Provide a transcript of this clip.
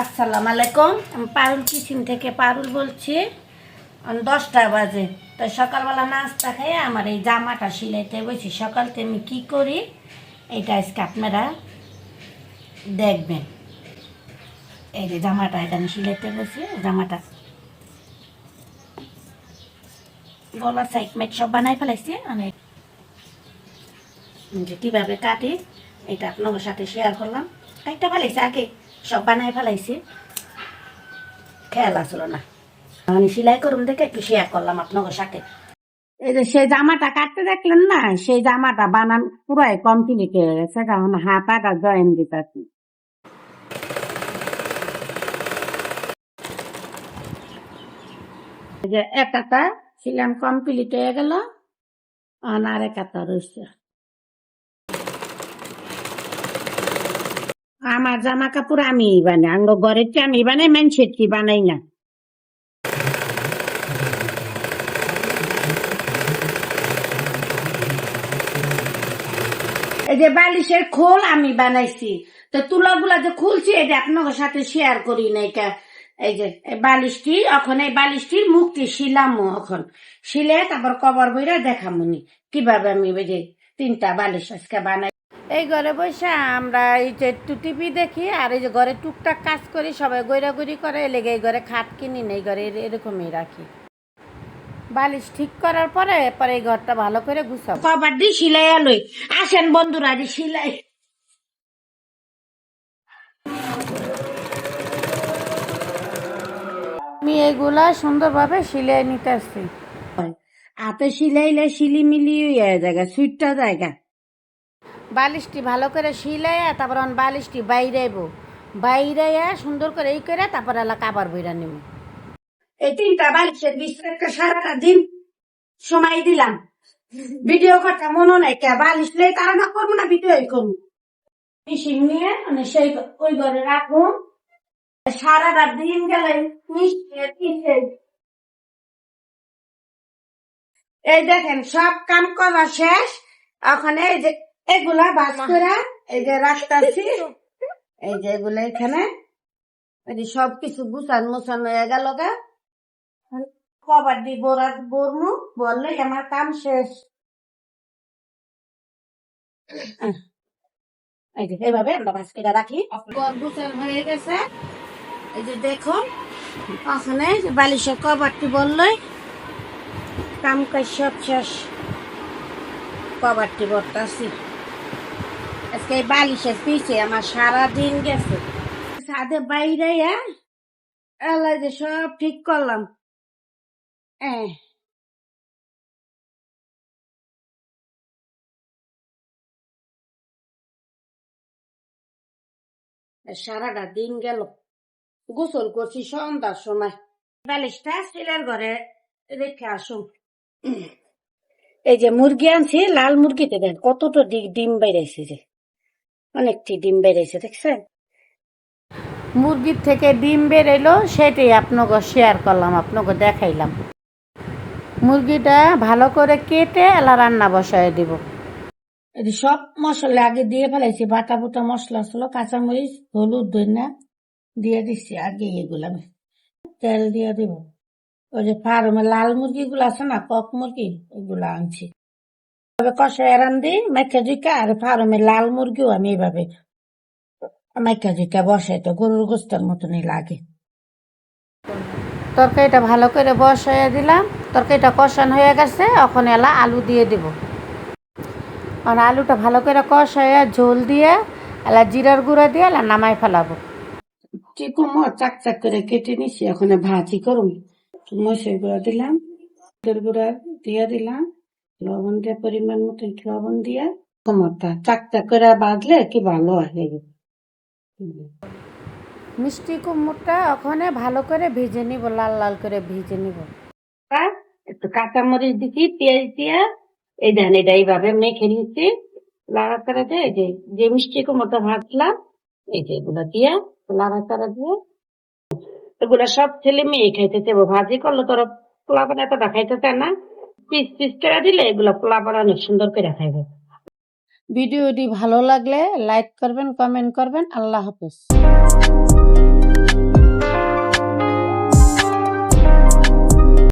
আসসালামু আলাইকুম। আমি পারুল কিচিন থেকে পারুল বলছি। দশটা বাজে। তো সকালবেলা নাস্তা খেয়ে আমার এই জামাটা সিলাইতে বসি। সকালতে আমি কি করি? এটা আজকে আপনারা দেখবেন। এই যে জামাটা এটা আমি সিলাইতে বসি। জামাটা গলার সাইড মেট সব বানাই ফেলাইছি। মানে আমি কীভাবে কাটি? এটা আপনাদের সাথে শেয়ার করলাম। একটা ফেলাইছি, আগে সব বানাই ফেলাইছে। খেয়াল আসলো না। আমি সেলাই করুন দেখে একটু শেয়ার করলাম আপনাদের সাথে। সেই জামাটা কাটতে দেখলেন না? সেই জামাটা বানান পুরাই কমপ্লিট হয়ে গেছে, কারণ হাত আটা জয়েন দিতে এই যে একটা ছিলাম কমপ্লিট হয়ে গেল। আর একটা রয়েছে আমার জামা কাপড় আমি বানাই, আঙ্গ ঘরের আমি বানাই, মানুষের কি বানাই না। এই যে বালিশের খোল আমি বানাইছি, তো তুলাগুলা যে খুলছি, এই যে আপনাদের সাথে শেয়ার করি না এটা। এই যে বালিশটি, এখন এই বালিশটির মুক্তি শিলামো এখন। শিলে তারপর কবর বইরা দেখামুনি, কীভাবে আমি ওই যে তিনটা বালিশ আজকে বানাই। এই ঘরে বসে আমরা এই যে একটু টিভি দেখি আর এই যে ঘরে টুকটাক কাজ করি সবাই গৈরাগুড়ি করে লেগে এই ঘরে খাট কিনি না এই ঘরে এর- এরকমই রাখি। বালিশ ঠিক করার পরে পরে এই ঘরটা ভালো করে গুছাবো। কবার দিয়ে সিলাই আলোই। আসেন বন্ধুরা যে সিলাই। আমি এইগুলা সুন্দরভাবে সিলাই নিতে আসছি। হাতে সিলাইলে সিলিমিলি হয়ে জায়গা সুইটটা জায়গা বালিশটি ভালো করে সিলাইয়া তারপর অন বালিশটি বাইরাইব। বাইরাইয়া সুন্দর করে এই করে তারপর এলা কাবার বইরা নিব এই তিনটা বালিশের বিস্তার একটা সারাটা দিন সময় দিলাম। ভিডিও করতে মনে নাই, কে বালিশ লাই তারা না করব না ভিডিও করব? মেশিন নিয়ে মানে সেই ওই ঘরে রাখুন সারাটা দিন গেলে এই দেখেন, সব কাম করা শেষ। এখন এই যে এগুলা বাস করে এই যে রাখতাছি এই যে এগুলা এখানে এই যে সব কিছু গুছান মুছান হয়ে গেল গা। কবার দি বোরা বরমু বললে আমার কাম শেষ। এই যে এইভাবে আমরা বাস করে রাখি। গুছান হয়ে গেছে। এই যে দেখুন ওখানে বালিশের কবারটি বললে কাম কাজ সব শেষ। কবারটি বর্তাছি। আজকে বালিশের পিছে আমার সারা দিন গেছে। সাথে বাইরে এলা যে সব ঠিক করলাম। হ্যাঁ সারাটা দিন গেল। গোসল করছি সন্ধ্যার সময়। বালিশটা ছেলের ঘরে রেখে আসুন। এই যে মুরগি আনছি, লাল মুরগিতে দেন, কতটা ডিম বেড়েছে যে। অনেকটি ডিম বেড়েছে দেখছেন? মুরগির থেকে ডিম বেরোলো সেটাই আপনাকে শেয়ার করলাম আপনাকে দেখাইলাম। মুরগিটা ভালো করে কেটে এলা রান্না বসায় দিব। সব মশলা আগে দিয়ে ফেলাইছি বাটা বুটা মশলা ছিল কাঁচামরিচ হলুদ ধনিয়া দিয়ে দিচ্ছি আগে এগুলা তেল দিয়ে দিব। ওই যে ফার্মে লাল মুরগি গুলো আছে না কক মুরগি ওগুলা আনছি। তবে কষায় রান্ধি মেখে জুইকা আর ফার্মে লাল মুরগিও আমি এইভাবে মেখে জুইকা বসাই তো গরুর গোস্তের মতনই লাগে। তরকারিটা ভালো করে বসাইয়া দিলাম। তরকারিটা কষান হয়ে গেছে এখন এলা আলু দিয়ে দিব। আর আলুটা ভালো করে কষাইয়া ঝোল দিয়ে এলা জিরার গুঁড়া দিয়ে এলা নামাই ফেলাবো। চিকুমো চাক চাক করে কেটে নিছি এখন ভাজি করুন মশাই গুঁড়া দিলাম গুঁড়া দিয়ে দিলাম। লবণ দিয়ে পরিমাণ মতো লবণ দিয়ে কুমড়টা চাক চাক করে বাঁধলে কি ভালো হয়? মিষ্টি কুমড়টা ওখানে ভালো করে ভেজে নিব লাল লাল করে ভেজে নিব। একটু কাঁচামরিচ দিচ্ছি পেঁয়াজ দিয়ে এই দেন এটা এইভাবে মেখে নিচ্ছি লাড়াতাড়া দিয়ে এই যে যে মিষ্টি কুমড়টা ভাজলাম এই যে এগুলো দিয়ে লাড়াতাড়া দিয়ে এগুলা সব ছেলে মেয়ে খাইতে ভাজি করলে তোরা পোলা বানা এতটা খাইতে চায় না। পিস পিস করে দিলে এগুলো পোলা অনেক সুন্দর করে খাইবে। ভিডিওটি ভালো লাগলে লাইক করবেন, কমেন্ট করবেন। আল্লাহ হাফেজ।